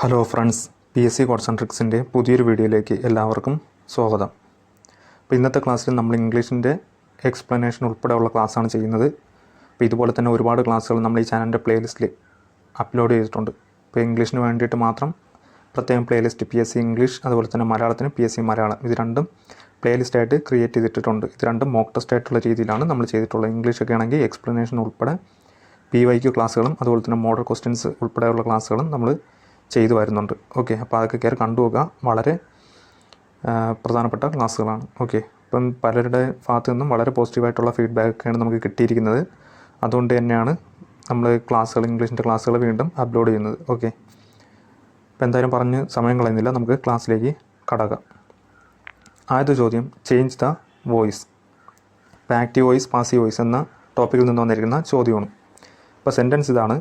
Hello friends P S C കോൺസെൻട്രിക്സിന്റെ പുതിയൊരു വീഡിയോയിലേക്ക് എല്ലാവർക്കും സ്വാഗതം. അപ്പോൾ ഇന്നത്തെ ക്ലാസ്സിൽ നമ്മൾ ഇംഗ്ലീഷിന്റെ എക്സ്പ്ലനേഷൻ ഉൾപ്പെടെയുള്ള ക്ലാസ്സാണ് ചെയ്യുന്നത്. അപ്പോൾ ഇതുപോലെ തന്നെ ഒരുപാട് ക്ലാസ്സുകൾ നമ്മൾ ഈ ചാനലിന്റെ പ്ലേലിസ്റ്റിൽ അപ്ലോഡ് ചെയ്തിട്ടുണ്ട്. അപ്പോൾ ഇംഗ്ലീഷിന് വേണ്ടിയിട്ട് മാത്രം പ്രത്യേകം playlist P S C English അതുപോലെ തന്നെ മലയാളത്തിന് പി എസ് സി മലയാളം ഇത് രണ്ടും പ്ലേലിസ്റ്റായിട്ട് ക്രിയേറ്റ് ചെയ്തിട്ടുണ്ട് ഇത് രണ്ടും മോക്ക് ടെസ്റ്റ് ആയിട്ടുള്ള രീതിയിലാണ് നമ്മൾ ചെയ്തിട്ടുള്ളത്. ഇംഗ്ലീഷൊക്കെ ആണെങ്കിൽ എക്സ്പ്ലനേഷൻ ഉൾപ്പെടെ പി വൈ ക്യു ക്ലാസ്സുകളും അതുപോലെ തന്നെ മോഡൽ ക്വസ്റ്റ്യൻസ് ഉൾപ്പെടെയുള്ള ക്ലാസ്സുകളും നമ്മൾ ചെയ്തു വരുന്നുണ്ട്. ഓക്കെ അപ്പോൾ അതൊക്കെ കയറി കണ്ടു പോകുക വളരെ പ്രധാനപ്പെട്ട ക്ലാസ്സുകളാണ്. ഓക്കെ ഇപ്പം പലരുടെ ഭാഗത്തു നിന്നും വളരെ പോസിറ്റീവായിട്ടുള്ള ഫീഡ്ബാക്കൊക്കെയാണ് നമുക്ക് കിട്ടിയിരിക്കുന്നത്. അതുകൊണ്ട് തന്നെയാണ് നമ്മൾ ക്ലാസ്സുകൾ ഇംഗ്ലീഷിന്റെ ക്ലാസ്സുകൾ വീണ്ടും അപ്ലോഡ് ചെയ്യുന്നത്. ഓക്കെ അപ്പോൾ എന്തായാലും പറഞ്ഞ് സമയം കളയുന്നില്ല. നമുക്ക് ക്ലാസ്സിലേക്ക് കടക്കാം. ആദ്യത്തെ ചോദ്യം ചേഞ്ച് ദ വോയിസ് ഇപ്പോൾ ആക്റ്റീവ് വോയിസ് പാസീവ് വോയിസ് എന്ന ടോപ്പിക്കിൽ നിന്ന് വന്നിരിക്കുന്ന ചോദ്യമാണ്. അപ്പോൾ സെന്റൻസ് ഇതാണ്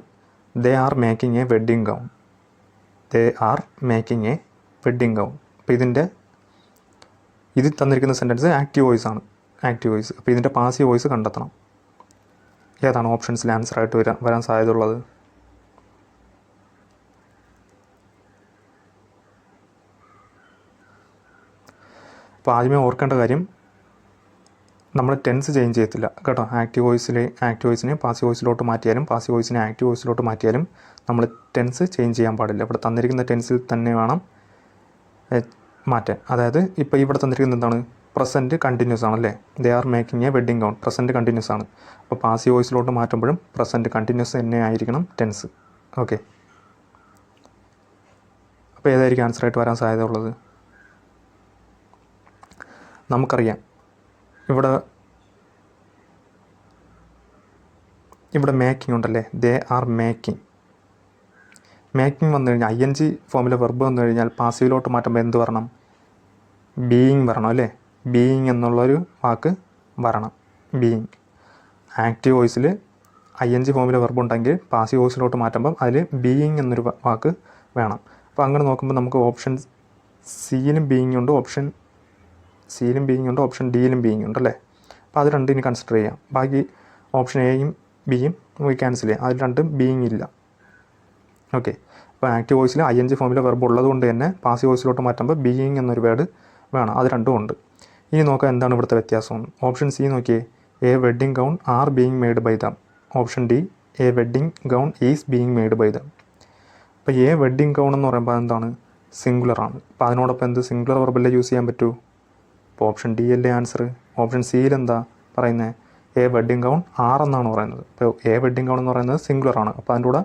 they are making a wedding gown they are making a wedding gown അപ്പോൾ ഇതിന്റെ ഇതിൽ തന്നിരിക്കുന്ന സെന്റൻസ് ആക്റ്റീവ് വോയിസ് ആണ്. ആക്റ്റീവ് വോയിസ് അപ്പോൾ ഇതിന്റെ പാസീവ് വോയിസ് കണ്ടെത്തണം. ഏതാണ് ഓപ്ഷൻസിൽ ആൻസർ ആയിട്ട് വരാൻ വരാൻ സാധ്യതയുള്ളത്? അപ്പോൾ ആദ്യമേ ഓർക്കേണ്ട കാര്യം നമ്മൾ ടെൻസ് ചേഞ്ച് ചെയ്യത്തില്ല. കേട്ടോ? ആക്റ്റീവ് വോയിസിലെ ആക്റ്റീവ് വോയിസിനെ പാസീവ് വോയിസിലോട്ട് മാറ്റിയാലും പാസീവ് വോയിസിനെ ആക്റ്റീവ് വോയിസിലോട്ട് മാറ്റിയാലും നമ്മൾ ടെൻസ് ചേഞ്ച് ചെയ്യാൻ പാടില്ല. ഇവിടെ തന്നിരിക്കുന്ന ടെൻസിൽ തന്നെ വേണം മാറ്റാൻ. അതായത് ഇപ്പോൾ ഇവിടെ തന്നിരിക്കുന്നത് എന്താണ്? പ്രസന്റ് കണ്ടിന്യൂസ് ആണല്ലേ they are making a wedding gown present continuous ആണ്. അപ്പോൾ പാസീവ് വോയിസിലോട്ട് മാറ്റുമ്പോഴും പ്രസന്റ് കണ്ടിന്യൂസ് തന്നെ ആയിരിക്കണം ടെൻസ് ഓക്കെ അപ്പോൾ ഏതായിരിക്കും ആൻസർ ആയിട്ട് വരാൻ സാധ്യത ഉള്ളത്? നമുക്കറിയാം. ഇവിടെ ഇവിടെ മേക്കിംഗ് ഉണ്ടല്ലേ? ദേ ആർ മേക്കിംഗ് മേക്കിംഗ് വന്നു കഴിഞ്ഞാൽ ഐ എൻ ജി ഫോമിലെ വെർബ് വന്നു കഴിഞ്ഞാൽ പാസീവിലോട്ട് മാറ്റുമ്പോൾ എന്ത് വരണം? ബീയിങ് വരണം അല്ലേ? ബീയിങ് എന്നുള്ളൊരു വാക്ക് വരണം. ബീയിങ് ആക്റ്റീവ് വോയിസിൽ ഐ എൻ ജി ഫോമിലെ വെർബ് ഉണ്ടെങ്കിൽ പാസീവ് വോയിസിലോട്ട് മാറ്റുമ്പം അതിൽ ബീയിങ് എന്നൊരു വാക്ക് വേണം. അപ്പോൾ അങ്ങനെ നോക്കുമ്പോൾ നമുക്ക് ഓപ്ഷൻ സിയിലും ബീയിങ് ഉണ്ട് ഓപ്ഷൻ സിയിലും ബിയും ഉണ്ട് ഓപ്ഷൻ ഡിയിലും ബിയും ഉണ്ട് അല്ലേ? അപ്പോൾ അത് രണ്ടും ഇനി കൺസിഡർ ചെയ്യാം. ബാക്കി ഓപ്ഷൻ എയും ബിയും നമുക്ക് ക്യാൻസൽ ചെയ്യാം. അതിൽ രണ്ടും ബീയിങ് ഇല്ല. ഓക്കെ അപ്പോൾ ആക്റ്റീവ് വോയിസിൽ ഐ എൻ ജി ഫോമിലെ വെർബ് ഉള്ളതുകൊണ്ട് തന്നെ പാസീവ് വോയിസിലോട്ട് മാറ്റുമ്പോൾ ബീയിങ് എന്നൊരു വേർഡ് വേണം. അത് രണ്ടും ഉണ്ട്. ഇനി നോക്കാം എന്താണ് ഇവിടുത്തെ വ്യത്യാസം. ഓപ്ഷൻ സി നോക്കിയേ. A wedding gown are being made by them option D a wedding gown is being made by them അപ്പോൾ എ വെഡ്ഡിങ് ഗൗൺ എന്ന് പറയുമ്പോൾ എന്താണ് സിംഗുലർ ആണ്. അപ്പോൾ അതിനോടൊപ്പം എന്ത്? സിംഗുലർ വെർബല്ലേ യൂസ് ചെയ്യാൻ പറ്റൂ? അപ്പോൾ ഓപ്ഷൻ ഡി അല്ലേ ആൻസർ ഓപ്ഷൻ സിയിൽ എന്താ പറയുന്നത് എ വെഡ്ഡിങ് ഗൗൺ ആർ എന്നാണ് പറയുന്നത്. ഇപ്പോൾ എ വെഡ്ഡിങ് ഗൗൺ എന്ന് പറയുന്നത് സിംഗുലർ ആണ്. അപ്പോൾ അതിന്റെ കൂടെ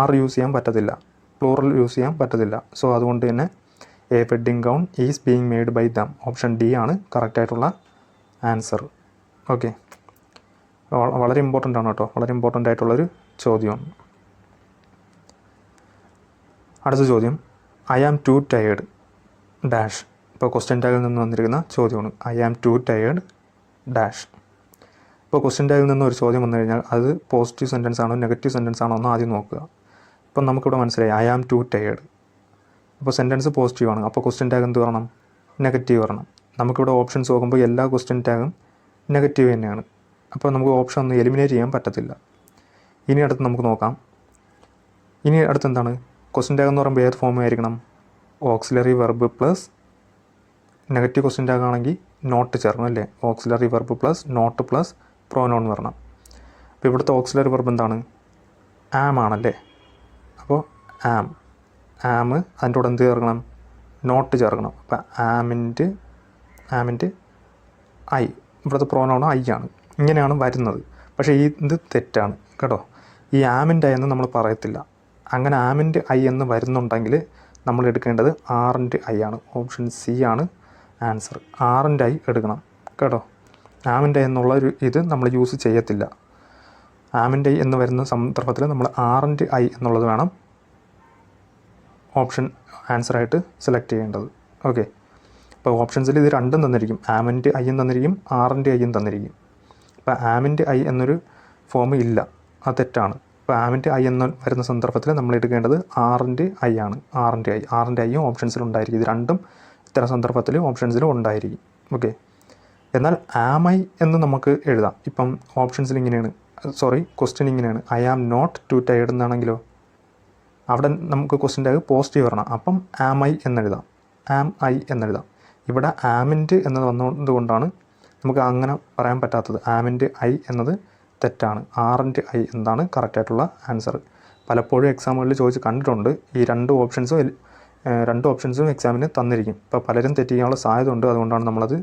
ആർ യൂസ് ചെയ്യാൻ പറ്റത്തില്ല. പ്ലൂറൽ യൂസ് ചെയ്യാൻ പറ്റത്തില്ല. സോ അതുകൊണ്ട് തന്നെ a wedding gown is being made by them option D ആണ് കറക്റ്റായിട്ടുള്ള ആൻസർ ഓക്കെ വളരെ ഇമ്പോർട്ടന്റ് ആണ് കേട്ടോ. വളരെ ഇമ്പോർട്ടന്റ് ആയിട്ടുള്ളൊരു ചോദ്യമാണ് അടുത്ത ചോദ്യം. I am too tired dash ഇപ്പോൾ ക്വസ്റ്റ്യൻ ടാഗിൽ നിന്ന് വന്നിരിക്കുന്ന ചോദ്യമാണ്. I am too tired dash ഇപ്പോൾ ക്വസ്റ്റ്യൻ ടാഗിൽ നിന്ന് ഒരു ചോദ്യം വന്നു കഴിഞ്ഞാൽ അത് പോസിറ്റീവ് സെന്റൻസ് ആണോ നെഗറ്റീവ് സെന്റൻസ് ആണോ എന്ന് ആദ്യം നോക്കുക. ഇപ്പം നമുക്കിവിടെ മനസ്സിലായി ഐ ആം ടു ടയേർഡ് അപ്പോൾ സെന്റൻസ് പോസിറ്റീവ് ആണ്. അപ്പോൾ ക്വസ്റ്റ്യൻ ടാഗ് എന്ത് വരണം? നെഗറ്റീവ് വരണം. നമുക്കിവിടെ ഓപ്ഷൻസ് നോക്കുമ്പോൾ എല്ലാ ക്വസ്റ്റ്യൻ ടാഗും നെഗറ്റീവ് തന്നെയാണ്. അപ്പോൾ നമുക്ക് ഓപ്ഷൻ ഒന്ന് എലിമിനേറ്റ് ചെയ്യാൻ പറ്റത്തില്ല. ഇനി അടുത്ത് നമുക്ക് നോക്കാം. ഇനി അടുത്ത് എന്താണ്? ക്വസ്റ്റ്യൻ ടാഗ് എന്ന് പറയുമ്പോൾ ഏത് ഫോം ആയിരിക്കണം? Auxiliary verb plus negative question tag not ചേർക്കണം അല്ലേ? Auxiliary verb plus not plus pronoun വരണം അപ്പോൾ ഇവിടുത്തെ ഓക്സിലറി വെർബ് എന്താണ്? ആം ആണല്ലേ? അപ്പോൾ ആം ആം അതിന്റെ കൂടെ എന്ത് ചേർക്കണം? നോട്ട് ചേർക്കണം. അപ്പോൾ ആമിന്റെ ആമിന്റെ ഐ ഇവിടുത്തെ പ്രോനോൺ ഐ ആണ്. ഇങ്ങനെയാണ് വരുന്നത്. പക്ഷേ ഈ ഇത് തെറ്റാണ്. കേട്ടോ? ഈ ആമിന്റെ ഐ എന്ന് നമ്മൾ പറയത്തില്ല. അങ്ങനെ ആമിന്റെ ഐ എന്ന് വരുന്നുണ്ടെങ്കിൽ നമ്മൾ എടുക്കേണ്ടത് ആറിന്റെ ഐ ആണ്. ഓപ്ഷൻ സി ആണ്. ആൻസർ ആറിന്റെ ഐ എടുക്കണം. കേട്ടോ? ആമിന്റെ എന്നുള്ള ഒരു ഇത് നമ്മൾ യൂസ് ചെയ്യത്തില്ല. ആമിന്റെ ഐ എന്ന് വരുന്ന സന്ദർഭത്തിൽ നമ്മൾ ആറിന്റെ ഐ എന്നുള്ളത് വേണം ഓപ്ഷൻ ആൻസറായിട്ട് സെലക്ട് ചെയ്യേണ്ടത്. ഓക്കെ അപ്പോൾ ഓപ്ഷൻസിൽ ഇത് രണ്ടും തന്നിരിക്കും. ആമിന്റെ ഐയും തന്നിരിക്കും ആറിന്റെ ഐയും തന്നിരിക്കും. അപ്പോൾ ആമിന്റെ ഐ എന്നൊരു ഫോം ഇല്ല. അത് തെറ്റാണ്. അപ്പോൾ ആമിന്റെ ഐ എന്ന് വരുന്ന സന്ദർഭത്തിൽ നമ്മൾ എടുക്കേണ്ടത് ആറിന്റെ ഐ ആണ്. ആറിന്റെ ഐ ആറിന്റെ ഐയും ഓപ്ഷൻസിൽ ഉണ്ടായിരിക്കും. ഇത് രണ്ടും ഇത്തരം സന്ദർഭത്തിൽ ഓപ്ഷൻസിൽ ഉണ്ടായിരിക്കും. ഓക്കെ എന്നാൽ ആം ഐ എന്ന് നമുക്ക് എഴുതാം. ഇപ്പം ഓപ്ഷൻസിൽ ഇങ്ങനെയാണ്. സോറി ക്വസ്റ്റ്യൻ ഇങ്ങനെയാണ്. I am not too tired എന്നാണെങ്കിലോ? അവിടെ നമുക്ക് ക്വസ്റ്റ്യൻ ടാഗ് പോസിറ്റീവ് വരണം. അപ്പം ആം ഐ എന്നെഴുതാം. ആം ഐ എന്നെഴുതാം. ഇവിടെ ആമിന്റ് എന്നത് വന്നതുകൊണ്ടാണ് നമുക്ക് അങ്ങനെ പറയാൻ പറ്റാത്തത്. ആമിന്റ് ഐ എന്നത് തെറ്റാണ്. ആറിന്റെ ഐ എന്താണ് കറക്റ്റായിട്ടുള്ള ആൻസർ പലപ്പോഴും എക്സാമുകളിൽ ചോദിച്ച് കണ്ടിട്ടുണ്ട്. ഈ രണ്ട് ഓപ്ഷൻസും രണ്ട് ഓപ്ഷൻസും എക്സാമിന് തന്നിരിക്കും. അപ്പോൾ പലരും തെറ്റിക്കാനുള്ള സാധ്യത ഉണ്ട് അതുകൊണ്ടാണ് നമ്മളത്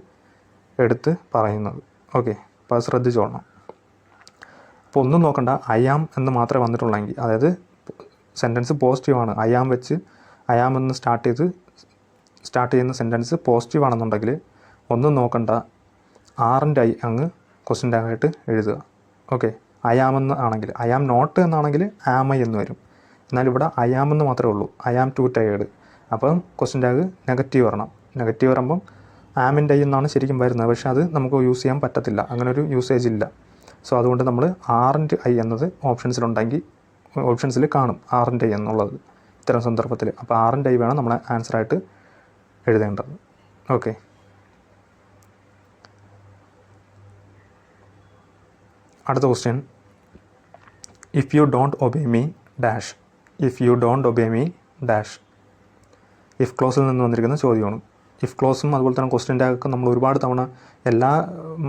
എടുത്ത് പറയുന്നത്. ഓക്കെ. അപ്പോൾ അത് ശ്രദ്ധിച്ചോളണം. അപ്പോൾ ഒന്നും നോക്കണ്ട. ഐ ആം എന്ന് മാത്രമേ വന്നിട്ടുള്ളെങ്കിൽ അതായത് സെന്റൻസ് പോസിറ്റീവാണ് ആം വെച്ച് ഐ ആം എന്ന് സ്റ്റാർട്ട് ചെയ്ത് സ്റ്റാർട്ട് ചെയ്യുന്ന സെന്റൻസ് പോസിറ്റീവ് ആണെന്നുണ്ടെങ്കിൽ ഒന്നും നോക്കണ്ട. ആറിന്റെ ഐ അങ്ങ് ക്വസ്റ്റ്യൻ ടാഗായിട്ട് എഴുതുക. ഓക്കെ. അയാമെന്ന് ആണെങ്കിൽ അയാം നോട്ട് എന്നാണെങ്കിൽ ആമൈ എന്ന് വരും. എന്നാൽ ഇവിടെ എന്ന് മാത്രമേ ഉള്ളൂ. I am too tired. അപ്പം ക്വസ്റ്റ്യൻ ടാഗ് നെഗറ്റീവ് വരണം. നെഗറ്റീവ് വരുമ്പം ആമിന്റെ ഐ എന്നാണ് ശരിക്കും വരുന്നത്. പക്ഷേ അത് നമുക്ക് യൂസ് ചെയ്യാൻ പറ്റത്തില്ല. അങ്ങനെ ഒരു യൂസേജ് ഇല്ല. സോ അതുകൊണ്ട് നമ്മൾ ആറിന്റെ ഐ എന്നത് ഓപ്ഷൻസിലുണ്ടെങ്കിൽ ഓപ്ഷൻസിൽ കാണും ആറിന്റെ ഐ എന്നുള്ളത് ഇത്തരം സന്ദർഭത്തിൽ അപ്പോൾ ആറിന്റെ ഐ വേണം നമ്മളെ ആൻസറായിട്ട് എഴുതേണ്ടത്. ഓക്കെ അടുത്ത question if you don't obey me dash if you don't obey me dash if ക്ലോസിൽ നിന്ന് വന്നിരിക്കുന്ന ചോദ്യമാണ്. ഇഫ് ക്ലോസും അതുപോലെ തന്നെ ക്വസ്റ്റ്യൻ ടാഗൊക്കെ നമ്മൾ ഒരുപാട് തവണ എല്ലാ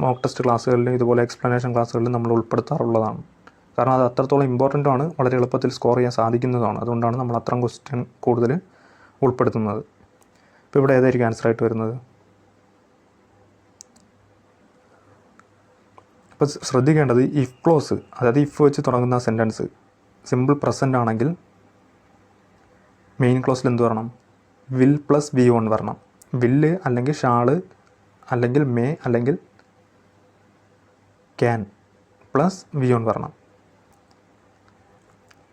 മോക്ക് ടെസ്റ്റ് ക്ലാസ്സുകളിലും ഇതുപോലെ എക്സ്പ്ലനേഷൻ ക്ലാസ്സുകളിലും നമ്മൾ ഉൾപ്പെടുത്താറുള്ളതാണ്. കാരണം അത് അത്രത്തോളം ഇമ്പോർട്ടന്റ് ആണ് വളരെ എളുപ്പത്തിൽ സ്കോർ ചെയ്യാൻ സാധിക്കുന്നതാണ്. അതുകൊണ്ടാണ് നമ്മൾ അത്രയും ക്വസ്റ്റ്യൻ കൂടുതൽ ഉൾപ്പെടുത്തുന്നത്. ഇപ്പോൾ ഇവിടെ ഏതായിരിക്കും ആൻസർ ആയിട്ട് വരുന്നത്? അപ്പോൾ ശ്രദ്ധിക്കേണ്ടത് ഇഫ് ക്ലോസ് അതായത് ഇഫ് വെച്ച് തുടങ്ങുന്ന സെന്റൻസ് സിമ്പിൾ പ്രസന്റ് ആണെങ്കിൽ മെയിൻ ക്ലോസിൽ എന്ത് വരണം? വിൽ പ്ലസ് വി ഓൺ വരണം. വില്ല് അല്ലെങ്കിൽ ഷാൾ അല്ലെങ്കിൽ മേ അല്ലെങ്കിൽ ക്യാൻ പ്ലസ് വി ഓൺ വരണം.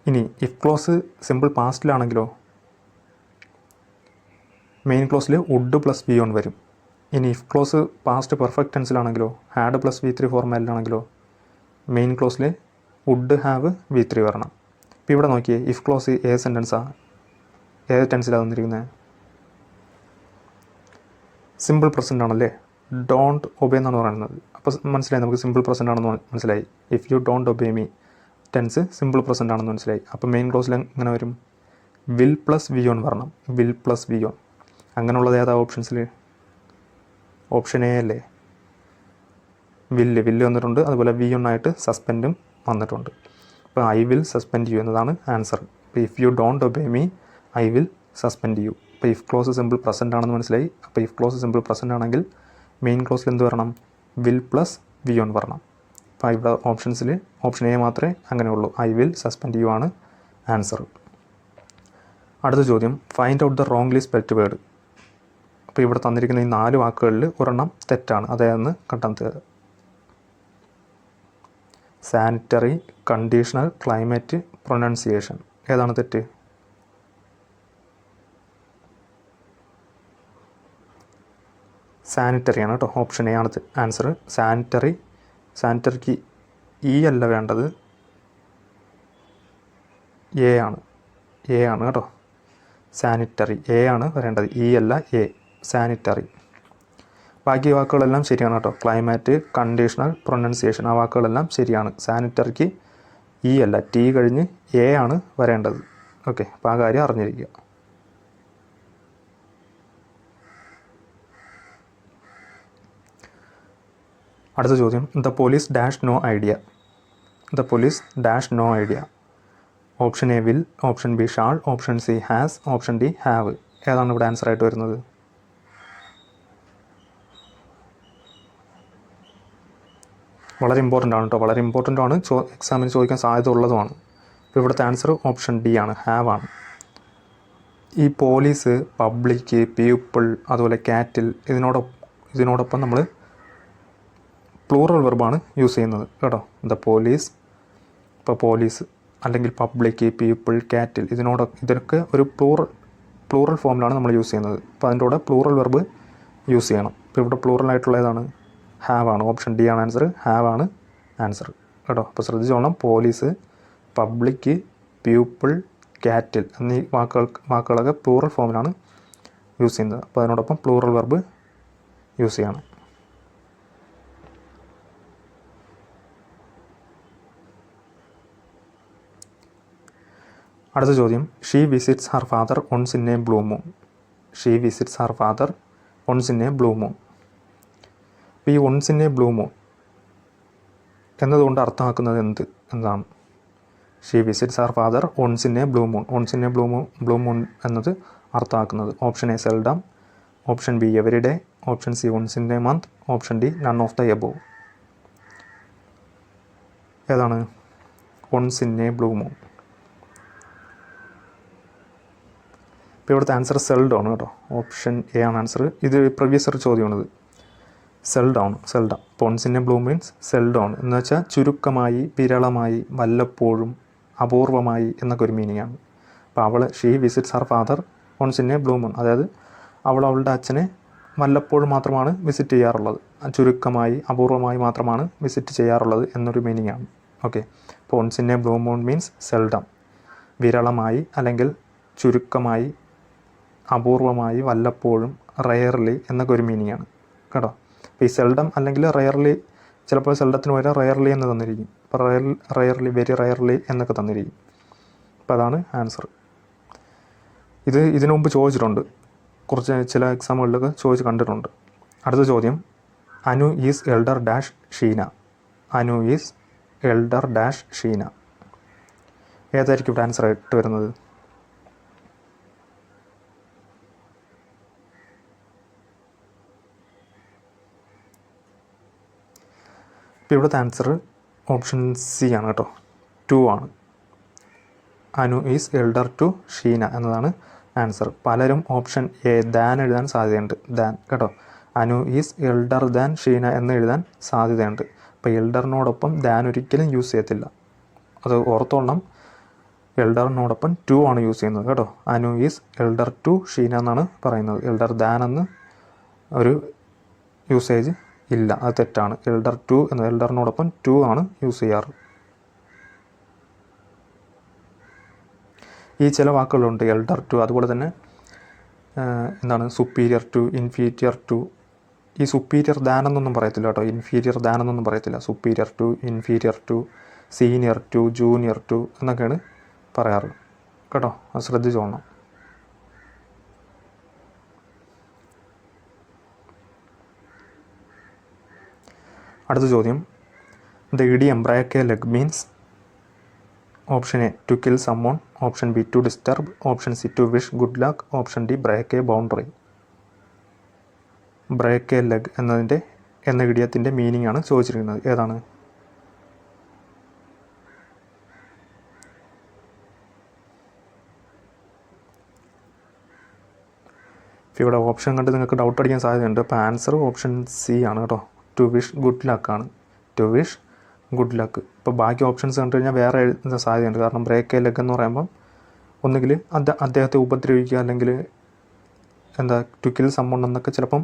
ഇനി if clause simple പാസ്റ്റിലാണെങ്കിലോ main clause would plus V one വരും. ഇനി ഇഫ് ക്ലോസ് പാസ്റ്റ് പെർഫെക്റ്റ് ടെൻസിലാണെങ്കിലോ had plus V three ഫോർമാലിലാണെങ്കിലോ main clause would have V three വരണം. ഇപ്പോൾ ഇവിടെ നോക്കിയേ ഇഫ് ക്ലോസ് ഏത് സെന്റൻസാണ് ഏത് ടെൻസിലാണ് തന്നിരിക്കുന്നത് സിമ്പിൾ പ്രസന്റ് ആണല്ലേ? ഡോണ്ട് ഒബേ എന്നാണ് പറയുന്നത്. അപ്പോൾ മനസ്സിലായി നമുക്ക് സിമ്പിൾ പ്രസന്റ് ആണെന്ന് മനസ്സിലായി. If you don't obey me tense simple present ആണെന്ന് മനസ്സിലായി. അപ്പോൾ മെയിൻ ക്ലോസിൽ എങ്ങനെ വരും? വിൽ പ്ലസ് വി ഓൺ വരണം. വിൽ പ്ലസ് വി ഓൺ അങ്ങനെയുള്ളത് ഏതാ ഓപ്ഷൻസിൽ ഓപ്ഷൻ എ അല്ലേ? വില്ല് വില്ല് വന്നിട്ടുണ്ട്. അതുപോലെ വി ഒന്നായിട്ട് സസ്പെൻഡും വന്നിട്ടുണ്ട്. അപ്പോൾ ഐ വിൽ സസ്പെൻഡ് യു എന്നതാണ് answer if you don't obey me I will suspend you അപ്പോൾ ഇഫ് ക്ലോസ് സിമ്പിൾ പ്രസന്റ് ആണെന്ന് മനസ്സിലായി. അപ്പോൾ ഇഫ് ക്ലോസ് സിമ്പിൾ പ്രസന്റ് ആണെങ്കിൽ മെയിൻ ക്ലോസിൽ എന്ത് വരണം? വിൽ പ്ലസ് വി ഓൺ വരണം. അപ്പോൾ ഇവിടെ ഓപ്ഷൻസിൽ ഓപ്ഷൻ എ മാത്രമേ അങ്ങനെ ഉള്ളൂ. ഐ വിൽ സസ്പെൻഡ് യു ആണ് ആൻസർ അടുത്ത ചോദ്യം find out the wrongly spelt word അപ്പോൾ ഇവിടെ തന്നിരിക്കുന്ന ഈ നാല് വാക്കുകളിൽ ഒരെണ്ണം തെറ്റാണ്. അതായത് കണ്ടെത്തുക സാനിറ്ററി കണ്ടീഷണൽ ക്ലൈമറ്റ് പ്രൊനൗൺസിയേഷൻ ഏതാണ് തെറ്റ്? സാനിറ്ററി ആണ് കേട്ടോ. ഓപ്ഷൻ എ ആണത്. ആൻസർ സാനിറ്ററി സാനിറ്ററിക്ക് ഇ അല്ല വേണ്ടത്. എ ആണ്. എ ആണ് കേട്ടോ. സാനിറ്ററി എ ആണ് വരേണ്ടത്. ഇ അല്ല എ സാനിറ്ററി ബാക്കി വാക്കുകളെല്ലാം ശരിയാണ് കേട്ടോ. ക്ലൈമാറ്റ് കണ്ടീഷണൽ പ്രൊനൗൺസിയേഷൻ ആ വാക്കുകളെല്ലാം ശരിയാണ്. സാനിറ്ററിക്ക് ഇ അല്ല. ടി കഴിഞ്ഞ് എ ആണ് വരേണ്ടത്. ഓക്കെ അപ്പോൾ ആ കാര്യം അറിഞ്ഞിരിക്കുക. അടുത്ത ചോദ്യം. The police dash no idea the police dash no idea option A will option B shall option C has option D have ഏതാണ് ഇവിടെ ആൻസർ ആയിട്ട് വരുന്നത്? വളരെ ഇമ്പോർട്ടന്റ് ആണ് കേട്ടോ വളരെ ഇമ്പോർട്ടന്റ് ആണ്. ചോ എക്സാമിന് ചോദിക്കാൻ സാധ്യത ഉള്ളതുമാണ്. ഇപ്പോൾ ഇവിടുത്തെ ആൻസർ ഓപ്ഷൻ ഡി ആണ് ഹാവ് ആണ്. ഈ പോലീസ് പബ്ലിക് പീപ്പിൾ അതുപോലെ കാറ്റിൽ ഇതിനോടൊപ്പം ഇതിനോടൊപ്പം നമ്മൾ പ്ലൂറൽ വെർബാണ് യൂസ് ചെയ്യുന്നത്. കേട്ടോ? ദ പോലീസ് ഇപ്പോൾ പോലീസ് അല്ലെങ്കിൽ പബ്ലിക് പീപ്പിൾ കാറ്റിൽ ഇതിനോട് ഇതിനൊക്കെ ഒരു പ്ലൂറൽ പ്ലൂറൽ ഫോമിലാണ് നമ്മൾ യൂസ് ചെയ്യുന്നത്. അപ്പോൾ അതിന്റെ കൂടെ പ്ലൂറൽ വെർബ് യൂസ് ചെയ്യണം. ഇപ്പോൾ ഇവിടെ പ്ലൂറൽ ആയിട്ടുള്ള ഏതാണ് ഹാവ് ആണ്. ഓപ്ഷൻ ഡി ആണ് ആൻസർ ഹാവ് ആണ് ആൻസർ കേട്ടോ? അപ്പോൾ ശ്രദ്ധിച്ചോളണം പോലീസ് പബ്ലിക് പീപ്പിൾ കാറ്റിൽ എന്നീ വാക്കുകൾ വാക്കുകളൊക്കെ പ്ലൂറൽ ഫോമിലാണ് യൂസ് ചെയ്യുന്നത്. അപ്പോൾ അതിനോടൊപ്പം പ്ലൂറൽ വെർബ് യൂസ് ചെയ്യണം. അടുത്ത ചോദ്യം. She visits her father once in a blue moon she visits her father once in a blue moon ഈ once in a blue moon എന്നതുകൊണ്ട് അർത്ഥമാക്കുന്നത് എന്ത്? എന്താണ്? She visits her father once in a blue moon once in a blue moon blue moon എന്നത് അർത്ഥമാക്കുന്നത്. Option A seldom option B every day option C once in a month option D none of the above ഏതാണ്? Once in a blue moon ഇപ്പോൾ ഇവിടുത്തെ answer seldom ആണ് കേട്ടോ. Option A ആണ് answer ഇത് previous ഒരു ചോദ്യമാണിത്. സെൽഡ് ആണ് സെൽഡ പോൺസിന്റെ ബ്ലൂ മീൻസ് സെൽഡ് ആണ് എന്ന് വെച്ചാൽ ചുരുക്കമായി വിരളമായി വല്ലപ്പോഴും അപൂർവമായി എന്നൊക്കെ ഒരു മീനിങ് ആണ്. അപ്പോൾ അവൾ ഷീ വിസിറ്റ്സ് ഹർ ഫാദർ പോൺസിന്റെ ബ്ലൂ മൂൺ അതായത് അവൾ അവളുടെ അച്ഛനെ വല്ലപ്പോഴും മാത്രമാണ് വിസിറ്റ് ചെയ്യാറുള്ളത്. ചുരുക്കമായി അപൂർവമായി മാത്രമാണ് വിസിറ്റ് ചെയ്യാറുള്ളത് എന്നൊരു മീനിങ് ആണ്. Okay blue moon means seldom വിരളമായി അല്ലെങ്കിൽ ചുരുക്കമായി അപൂർവമായി വല്ലപ്പോഴും റയർലി എന്നൊക്കെ ഒരു മീനിങ് ആണ്. കേട്ടോ? അപ്പോൾ ഈ സെൽഡം അല്ലെങ്കിൽ റയർലി ചിലപ്പോൾ സെൽഡത്തിന് പകരം റയർലി എന്ന് തന്നിരിക്കും. അപ്പോൾ റയർ റയർലി വെരി റയർലി എന്നൊക്കെ തന്നിരിക്കും. അപ്പോൾ അതാണ് ആൻസർ ഇത് ഇതിനു മുമ്പ് ചോദിച്ചിട്ടുണ്ട്. കുറച്ച് ചില എക്സാമുകളിലൊക്കെ ചോദിച്ച് കണ്ടിട്ടുണ്ട്. അടുത്ത ചോദ്യം. Anu is elder dash Sheena. Anu is elder dash Sheena. ഏതായിരിക്കും ഇവിടെ ആൻസർ ആയിട്ട് വരുന്നത്? ഇപ്പോൾ ഇവിടുത്തെ ആൻസർ ഓപ്ഷൻ സി ആണ് കേട്ടോ. ടു ആണ്. Anu is elder to Sheena എന്നതാണ് ആൻസർ പലരും ഓപ്ഷൻ എ ദാൻ എഴുതാൻ സാധ്യതയുണ്ട്. ദാൻ കേട്ടോ. Anu is elder than Sheena എന്ന് എഴുതാൻ സാധ്യതയുണ്ട്. അപ്പോൾ എൽഡറിനോടൊപ്പം ദാൻ ഒരിക്കലും യൂസ് ചെയ്യത്തില്ല. അത് ഓർത്തോളണം. എൽഡറിനോടൊപ്പം ടു ആണ് യൂസ് ചെയ്യുന്നത് കേട്ടോ. Anu is elder to Sheena എന്നാണ് പറയുന്നത്. എൽഡർ ദാൻ എന്ന് ഒരു യൂസേജ് ഇല്ല അത് തെറ്റാണ്. എൽഡർ ടു എന്ന എൽഡറിനോടൊപ്പം ടു ആണ് യൂസ് ചെയ്യാറ്. ഈ ചില വാക്കുകളുണ്ട് എൽഡർ ടു അതുപോലെ തന്നെ എന്താണ് സുപ്പീരിയർ ടു ഇൻഫീരിയർ ടു ഈ സുപ്പീരിയർ ദാൻ എന്നൊന്നും പറയത്തില്ല കേട്ടോ. ഇൻഫീരിയർ ദാൻ എന്നൊന്നും പറയത്തില്ല. Superior to inferior to senior to junior to എന്നൊക്കെയാണ് പറയാറ്. കേട്ടോ അത് ശ്രദ്ധിച്ചോളണം. അടുത്ത ചോദ്യം. The idiom break a leg means option A to kill summon option B to disturb option C to wish good luck option D break a boundary break a leg എന്നതിന്റെ എന്ന ഇടിയത്തിന്റെ meaning ആണ് ചോദിച്ചിരിക്കുന്നത്. ഏതാണ്? ഇവിടെ ഓപ്ഷൻ കണ്ട് നിങ്ങൾക്ക് doubt അടിക്കാൻ സാധ്യതയുണ്ട് അപ്പോൾ ആൻസർ ഓപ്ഷൻ സി ആണ് കേട്ടോ. ടു വിഷ് ഗുഡ് ലക്കാണ് ടു വിഷ് ഗുഡ് ലക്ക്. ഇപ്പോൾ ബാക്കി ഓപ്ഷൻസ് കണ്ടു കഴിഞ്ഞാൽ വേറെ എഴുതുന്ന സാധ്യതയുണ്ട്. കാരണം ബ്രേക്ക് എ ലെഗ് എന്ന് പറയുമ്പം ഒന്നുകിൽ അത് അദ്ദേഹത്തെ ഉപദ്രവിക്കുക അല്ലെങ്കിൽ എന്താ ടു കിൽ സമ്മൺ എന്നൊക്കെ ചിലപ്പം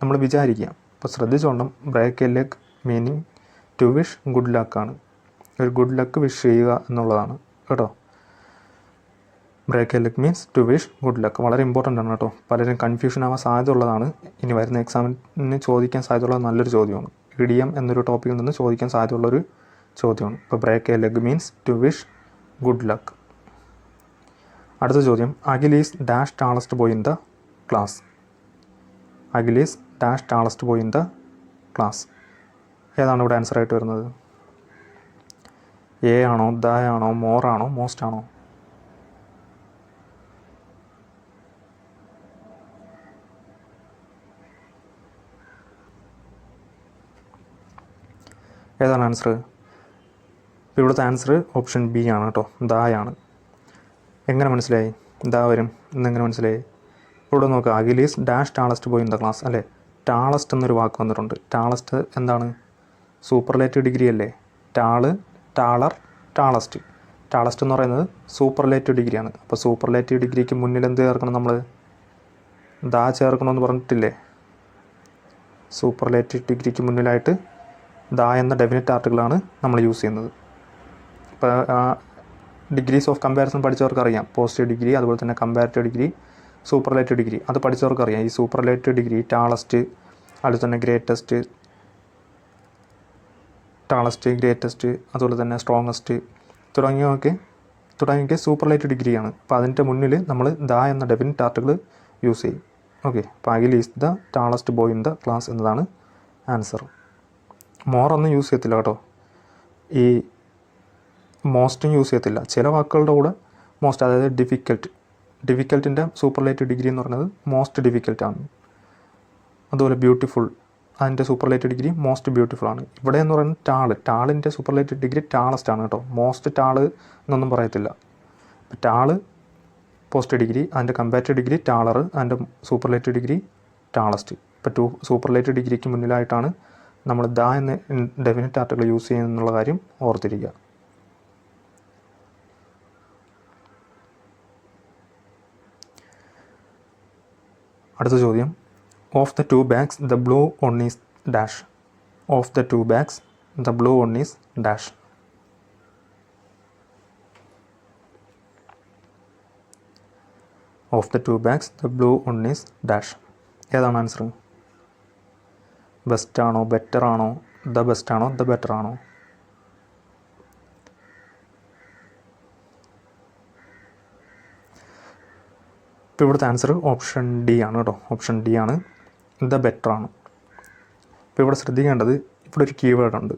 നമ്മൾ വിചാരിക്കുക. അപ്പോൾ ശ്രദ്ധിച്ചോണം break a leg meaning to wish good ലക്കാണ് ഒരു ഗുഡ് ലക്ക് വിഷ് ചെയ്യുക എന്നുള്ളതാണ്. കേട്ടോ? Break a leg means to wish good luck. വളരെ ഇമ്പോർട്ടന്റ് ആണ് കേട്ടോ. പലരും കൺഫ്യൂഷൻ ആവാൻ സാധ്യത ഉള്ളതാണ് ഇനി വരുന്ന എക്സാമിന് ചോദിക്കാൻ സാധ്യതയുള്ള നല്ലൊരു ചോദ്യമാണ്. ഇ ഡി എം എന്നൊരു ടോപ്പിക്കിൽ നിന്ന് ചോദിക്കാൻ സാധ്യതയുള്ളൊരു ചോദ്യമാണ്. ഇപ്പോൾ break a leg means to wish good luck. അടുത്ത ചോദ്യം. Akhil is dash tallest boy in the class Akhil is dash tallest boy in the class ഏതാണ് ഇവിടെ ആൻസർ ആയിട്ട് വരുന്നത്? എ ആണോ ദ ആണോ മോർ ആണോ മോസ്റ്റ് ആണോ? ഏതാണ് ആൻസർ ഇവിടുത്തെ ആൻസർ ഓപ്ഷൻ ബി ആണ് കേട്ടോ. ദായാണ് എങ്ങനെ മനസ്സിലായി? ദാ വരും. എന്നെങ്ങനെ മനസ്സിലായി? ഇവിടെ നോക്കുക അഖിലീസ് ഡാഷ് ടാളസ്റ്റ് പോയി ഇൻ ദ ക്ലാസ് അല്ലേ? ടാളസ്റ്റ് എന്നൊരു വാക്ക് വന്നിട്ടുണ്ട്. ടാളസ്റ്റ് എന്താണ്? സൂപ്പർലേറ്റീവ് ഡിഗ്രി അല്ലേ? ടാൾ ടാളർ ടാളസ്റ്റ് ടാളസ്റ്റ് എന്ന് പറയുന്നത് സൂപ്പർലേറ്റീവ് ഡിഗ്രിയാണ് അപ്പോൾ സൂപ്പർലേറ്റീവ് ഡിഗ്രിക്ക് മുന്നിൽ എന്ത് ചേർക്കണം നമ്മൾ ദാ ചേർക്കണമെന്ന് പറഞ്ഞിട്ടില്ലേ? സൂപ്പർലേറ്റീവ് ഡിഗ്രിക്ക് മുന്നിലായിട്ട് ദാ എന്ന ഡെഫിനറ്റ് ആർട്ടിക്കിളാണ് നമ്മൾ യൂസ് ചെയ്യുന്നത്. ഇപ്പോൾ ഡിഗ്രീസ് ഓഫ് കമ്പാരിസൺ പഠിച്ചവർക്ക് അറിയാം പോസിറ്റീവ് ഡിഗ്രി അതുപോലെ തന്നെ കമ്പാരിറ്റീവ് ഡിഗ്രി സൂപ്പർലേറ്റീവ് ഡിഗ്രി അത് പഠിച്ചവർക്ക് അറിയാം ഈ സൂപ്പർലേറ്റീവ് ഡിഗ്രി ടാളസ്റ്റ് അതുപോലെ തന്നെ ഗ്രേറ്റസ്റ്റ് ടാളസ്റ്റ് ഗ്രേറ്റസ്റ്റ് അതുപോലെ തന്നെ സ്ട്രോങ്ങസ്റ്റ് തുടങ്ങിയവയൊക്കെ സൂപ്പർ സൂപ്പർലൈറ്റ് ഡിഗ്രിയാണ് അപ്പോൾ അതിന്റെ മുന്നിൽ നമ്മൾ ദ എന്ന ഡെഫിനിറ്റ് ആർട്ടിക്കിൾ യൂസ് ചെയ്യും. ഓക്കെ അപ്പോൾ Akhil is the tallest boy in the class എന്നതാണ് ആൻസർ മോർ ഒന്നും യൂസ് ചെയ്യത്തില്ല കേട്ടോ. ഈ മോസ്റ്റും യൂസ് ചെയ്യത്തില്ല. ചില വാക്കുകളുടെ കൂടെ മോസ്റ്റ് അതായത് ഡിഫിക്കൽട്ട് ഡിഫിക്കൽട്ടിന്റെ സൂപ്പർലേറ്റീവ് ഡിഗ്രി എന്ന് പറയുന്നത് മോസ്റ്റ് ഡിഫിക്കൽട്ടാണ് അതുപോലെ ബ്യൂട്ടിഫുൾ അതിന്റെ സൂപ്പർലേറ്റീവ് ഡിഗ്രി മോസ്റ്റ് ബ്യൂട്ടിഫുൾ ആണ്. ഇവിടെ എന്ന് പറയുന്നത് ടാൾ ടാളിന്റെ സൂപ്പർലേറ്റീവ് ഡിഗ്രി ടാളസ്റ്റ് ആണ് കേട്ടോ. മോസ്റ്റ് ടാൾ എന്നൊന്നും പറയത്തില്ല. ടാൾ പോസ്റ്റ് ഡിഗ്രി അതിന്റെ കമ്പാറ്റീവ് ഡിഗ്രി ടാളർ അതിന്റെ സൂപ്പർലേറ്റീവ് ഡിഗ്രി ടാളസ്റ്റ് ഇപ്പോൾ ടു സൂപ്പർലൈറ്റ് ഡിഗ്രിക്ക് മുന്നിലായിട്ടാണ് നമ്മൾ ദ എന്ന ഡെഫിനറ്റ് ആർട്ടിക്കിൾ യൂസ് ചെയ്യുന്നുള്ള കാര്യം ഓർത്തിരിക്കുക. അടുത്ത ചോദ്യം. Of the two bags the blue one is dash of the two bags the blue one is dash of the two bags the blue one is dash ഏതാണ് answer best ആണോ better ആണോ the best ആണോ the better ആണോ ഇപ്പോൾ ഇവിടുത്തെ answer option D ആണ് കേട്ടോ. Option D ആണ് ദ ബെറ്റർ ആണ് ഇപ്പോൾ ഇവിടെ ശ്രദ്ധിക്കേണ്ടത് ഇവിടെ ഒരു കീവേഡ് ഉണ്ട്.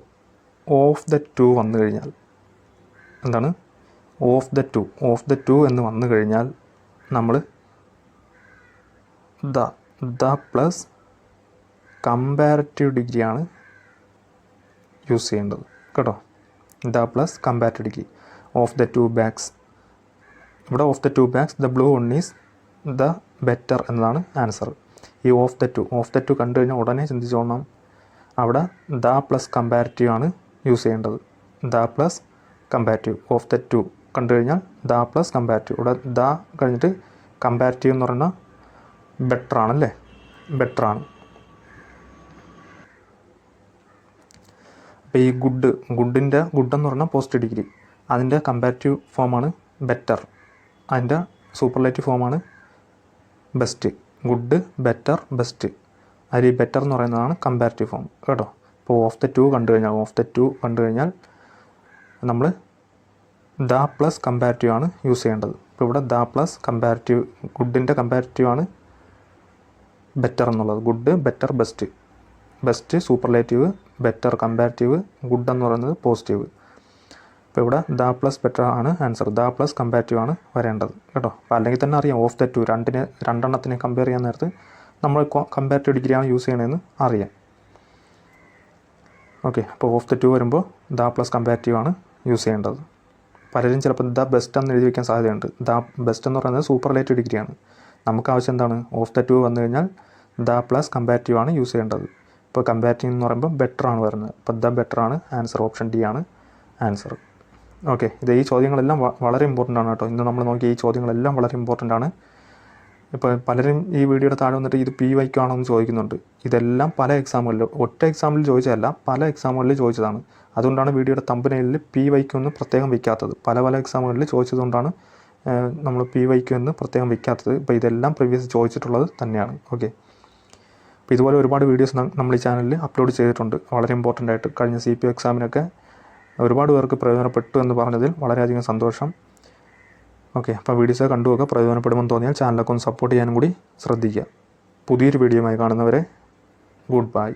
ഓഫ് ദ ടു വന്നു കഴിഞ്ഞാൽ. എന്താണ്? Of the two of the two എന്ന് വന്നു കഴിഞ്ഞാൽ നമ്മൾ ദ ദ പ്ലസ് കമ്പാരറ്റീവ് ഡിഗ്രിയാണ് യൂസ് ചെയ്യേണ്ടത്. കേട്ടോ? The plus comparative degree of the two bags ഇവിടെ of the two bags the blue one is the better എന്നതാണ് ആൻസർ ഈ of the two of the two കണ്ടു കഴിഞ്ഞാൽ ഉടനെ ചിന്തിച്ചോളണം. അവിടെ ദ പ്ലസ് കമ്പാരറ്റീവ് ആണ് യൂസ് ചെയ്യേണ്ടത്. The plus comparative of the two കണ്ടു കഴിഞ്ഞാൽ ദ പ്ലസ് കമ്പാരറ്റീവ് ഇവിടെ ദ കഴിഞ്ഞിട്ട് കമ്പാരറ്റീവ് എന്ന് പറഞ്ഞാൽ ബെറ്റർ ആണല്ലേ? ബെറ്റർ ആണ്. അപ്പോൾ ഈ ഗുഡ് ഗുഡിന്റെ ഗുഡ് എന്ന് പറഞ്ഞാൽ പോസ്റ്റ് ഡിഗ്രി അതിന്റെ കമ്പാരിറ്റീവ് ഫോമാണ് ബെറ്റർ അതിന്റെ സൂപ്പർലേറ്റീവ് ഫോമാണ് ബെസ്റ്റ് ഗുഡ് ബെറ്റർ ബെസ്റ്റ് അതിൽ ബെറ്റർ എന്ന് പറയുന്നതാണ് കമ്പാരിറ്റീവ് ഫോം കേട്ടോ? ഇപ്പോൾ ഓഫ് ദ ടു കണ്ടു കഴിഞ്ഞാൽ ഓഫ് ദ ടു കണ്ടു കഴിഞ്ഞാൽ നമ്മൾ ദ പ്ലസ് കമ്പാരിറ്റീവ് ആണ് യൂസ് ചെയ്യേണ്ടത്. ഇപ്പോൾ ഇവിടെ ദ പ്ലസ് കമ്പാരിറ്റീവ് ഗുഡിന്റെ കമ്പാരിറ്റീവ് ആണ് ബെറ്റർ എന്നുള്ളത്. Good better best best superlative better comparative good എന്ന് പറയുന്നത് പോസിറ്റീവ് അപ്പോൾ ഇവിടെ ദ പ്ലസ് ബെറ്റർ ആണ് ആൻസർ. ദ പ്ലസ് കമ്പാരിറ്റീവ് ആണ് വരേണ്ടത്. കേട്ടോ? അപ്പോൾ അല്ലെങ്കിൽ തന്നെ അറിയാം ഓഫ് ദ ടു രണ്ടിനെ രണ്ടെണ്ണത്തിനെ കമ്പയർ ചെയ്യാൻ നേരത്ത് നമ്മൾ കമ്പാരിറ്റീവ് ഡിഗ്രിയാണ് യൂസ് ചെയ്യണമെന്ന് അറിയാം. ഓക്കെ അപ്പോൾ ഓഫ് ദ ടു വരുമ്പോൾ ദ പ്ലസ് കമ്പാരിറ്റീവ് ആണ് യൂസ് ചെയ്യേണ്ടത്. പലരും ചിലപ്പോൾ ദ ബെസ്റ്റ് എന്ന് എഴുതി വയ്ക്കാൻ സാധ്യതയുണ്ട്. ദ ബെസ്റ്റ് എന്ന് പറയുന്നത് സൂപ്പർലേറ്റീവ് ഡിഗ്രിയാണ് നമുക്ക് ആവശ്യം എന്താണ്? ഓഫ് ദ ടു വന്നു കഴിഞ്ഞാൽ ദ പ്ലസ് കമ്പാരിറ്റീവ് ആണ് യൂസ് ചെയ്യേണ്ടത്. ഇപ്പോൾ കമ്പാരിറ്റീവ് എന്ന് പറയുമ്പോൾ ബെറ്റർ ആണ് വരുന്നത്. അപ്പോൾ ദ ബെറ്റർ ആണ്. ആൻസർ ഓപ്ഷൻ ഡി ആണ്. ആൻസർ ഓക്കെ ഇത് ഈ ചോദ്യങ്ങളെല്ലാം വളരെ ഇമ്പോർട്ടന്റ് ആണ് കേട്ടോ. ഇന്ന് നമ്മൾ നോക്കിയ ഈ ചോദ്യങ്ങളെല്ലാം വളരെ ഇമ്പോർട്ടന്റ് ആണ്. ഇപ്പോൾ പലരും ഈ വീഡിയോയുടെ താഴെ വന്നിട്ട് ഇത് പി വൈക്ക് ആണോ എന്ന് ചോദിക്കുന്നുണ്ട്. ഇതെല്ലാം പല എക്സാമുകളിലും ഒറ്റ എക്സാമിൽ ചോദിച്ചതല്ല പല എക്സാമുകളിൽ ചോദിച്ചതാണ്. അതുകൊണ്ടാണ് വീഡിയോയുടെ തമ്പനയിൽ പി വൈക്ക് എന്ന് പ്രത്യേകം വയ്ക്കാത്തത് പല പല എക്സാമുകളിൽ ചോദിച്ചതുകൊണ്ടാണ് നമ്മൾ പി വൈക്ക് എന്ന് പ്രത്യേകം വയ്ക്കാത്തത് ഇപ്പോൾ ഇതെല്ലാം പ്രീവിയസ് ചോദിച്ചിട്ടുള്ളത് തന്നെയാണ്. ഓക്കെ അപ്പോൾ ഇതുപോലെ ഒരുപാട് വീഡിയോസ് നമ്മൾ ഈ ചാനലിൽ അപ്ലോഡ് ചെയ്തിട്ടുണ്ട്. വളരെ ഇമ്പോർട്ടന്റ് ആയിട്ട് കഴിഞ്ഞ സി പി എക്സാമിനൊക്കെ ഒരുപാട് പേർക്ക് പ്രയോജനപ്പെട്ടു എന്ന് പറഞ്ഞതിൽ വളരെയധികം സന്തോഷം. ഓക്കെ അപ്പോൾ വീഡിയോസ് കണ്ടുമൊക്കെ പ്രയോജനപ്പെടുമെന്ന് തോന്നിയാൽ ചാനലൊക്കെ ഒന്ന് സപ്പോർട്ട് ചെയ്യാനും കൂടി ശ്രദ്ധിക്കുക. പുതിയൊരു വീഡിയോയുമായി കാണുന്നവരെ ഗുഡ് ബൈ